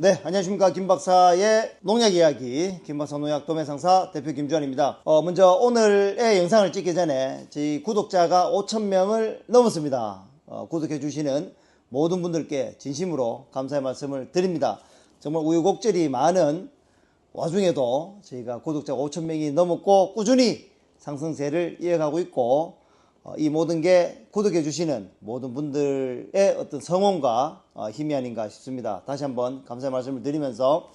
네, 안녕하십니까. 김박사의 농약 이야기, 김박사 농약 도매상사 대표 김주환입니다. 어, 먼저 오늘의 영상을 찍기 전에 저희 구독자가 5,000명을 넘었습니다. 어, 구독해주시는 모든 분들께 진심으로 감사의 말씀을 드립니다. 정말 우유곡절이 많은 와중에도 저희가 구독자가 5,000명이 넘었고 꾸준히 상승세를 이어가고 있고 어, 이 모든 게 구독해 주시는 모든 분들의 어떤 성원과 어, 힘이 아닌가 싶습니다. 다시 한번 감사의 말씀을 드리면서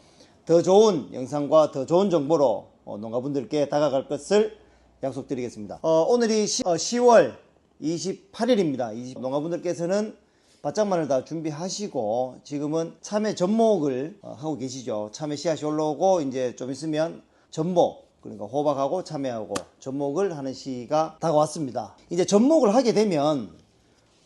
더 좋은 영상과 더 좋은 정보로 어, 농가분들께 다가갈 것을 약속드리겠습니다. 어, 오늘이 10, 월 28일입니다. 농가분들께서는 바짝만을 다 준비하시고 지금은 참외 접목을 어, 하고 계시죠. 참외 씨앗이 올라오고 이제 좀 있으면 접목 그러니까 호박하고 참외하고 접목을 하는 시기가 다가왔습니다. 이제 접목을 하게 되면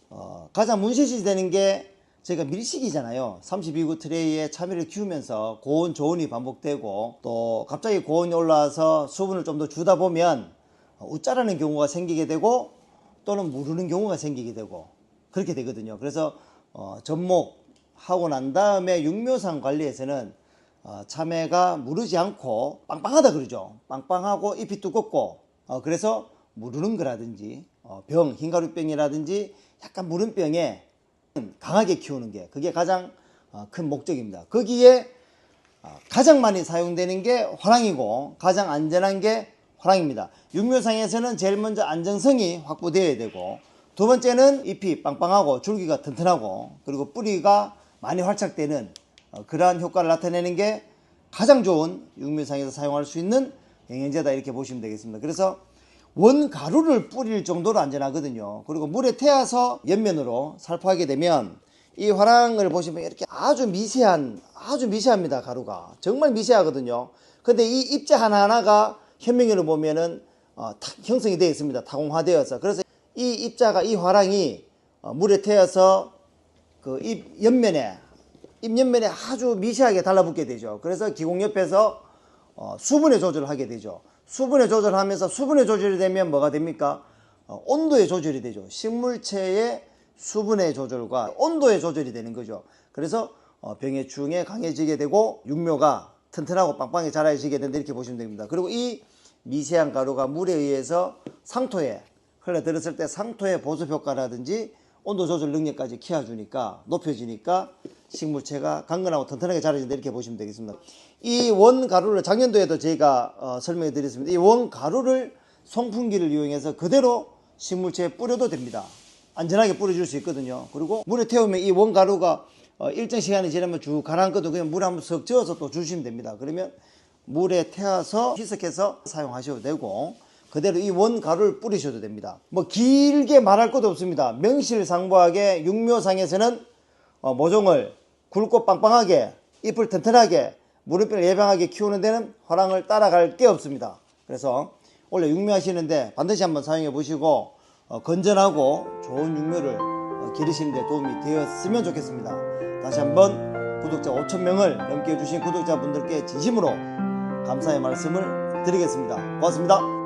어, 가장 문제시 되는 게 저희가 밀식이잖아요. 32구 트레이에 참외를 키우면서 고온 저온이 반복되고 또 갑자기 고온이 올라와서 수분을 좀 더 주다 보면 어, 웃자라는 경우가 생기게 되고 또는 무르는 경우가 생기게 되고 그렇게 되거든요. 그래서 어, 접목하고 난 다음에 육묘상 관리에서는 어, 참외가 무르지 않고 빵빵하다 그러죠. 빵빵하고 잎이 두껍고 어, 그래서 무르는 거라든지 어, 병, 흰가루병이라든지 약간 무른 병에 강하게 키우는 게 그게 가장 어, 큰 목적입니다. 거기에 어, 가장 많이 사용되는 게 화랑이고 가장 안전한 게 화랑입니다. 육묘상에서는 제일 먼저 안정성이 확보되어야 되고 두 번째는 잎이 빵빵하고 줄기가 튼튼하고 그리고 뿌리가 많이 활착되는 어, 그러한 효과를 나타내는 게 가장 좋은 육묘상에서 사용할 수 있는 영양제다 이렇게 보시면 되겠습니다. 그래서 원가루를 뿌릴 정도로 안전하거든요. 그리고 물에 태워서 옆면으로 살포하게 되면 이 화랑을 보시면 이렇게 아주 미세한 아주 미세합니다 가루가 정말 미세하거든요. 근데 이 입자 하나하나가 현명으로 보면은 어, 타- 형성이 되어 있습니다. 타공화되어서 그래서 이 입자가 이 화랑이 어, 물에 태워서 그 입 옆면에 입 옆면에 아주 미세하게 달라붙게 되죠. 그래서 기공 옆에서 어, 수분의 조절을 하게 되죠. 수분의 조절하면서 수분의 조절이 되면 뭐가 됩니까? 어, 온도의 조절이 되죠. 식물체의 수분의 조절과 온도의 조절이 되는 거죠. 그래서 어, 병의 중에 강해지게 되고 육묘가 튼튼하고 빵빵하게 자라지게 된다 이렇게 보시면 됩니다. 그리고 이 미세한 가루가 물에 의해서 상토에 흘러들었을 때 상토의 보습 효과라든지 온도 조절 능력까지 키워주니까 높여지니까 식물체가 강건하고 튼튼하게 자라진다 이렇게 보시면 되겠습니다. 이 원 가루를 작년도에도 저희가 어, 설명해 드렸습니다. 이 원 가루를 송풍기를 이용해서 그대로 식물체에 뿌려도 됩니다. 안전하게 뿌려줄 수 있거든요. 그리고 물에 태우면 이 원 가루가 어, 일정 시간이 지나면 쭉 가라앉거든 그냥 물에 한번 석 저어서 또 주시면 됩니다. 그러면 물에 태워서 희석해서 사용하셔도 되고 그대로 이 원 가루를 뿌리셔도 됩니다. 뭐 길게 말할 것도 없습니다. 명실상부하게 육묘상에서는 어, 모종을 굵고 빵빵하게 잎을 튼튼하게 무릎병을 예방하게 키우는 데는 화랑을 따라갈 게 없습니다. 그래서 원래 육묘하시는데 반드시 한번 사용해 보시고 어, 건전하고 좋은 육묘를 어, 기르시는 데 도움이 되었으면 좋겠습니다. 다시 한번 구독자 5천명을 넘게 해주신 구독자분들께 진심으로 감사의 말씀을 드리겠습니다. 고맙습니다.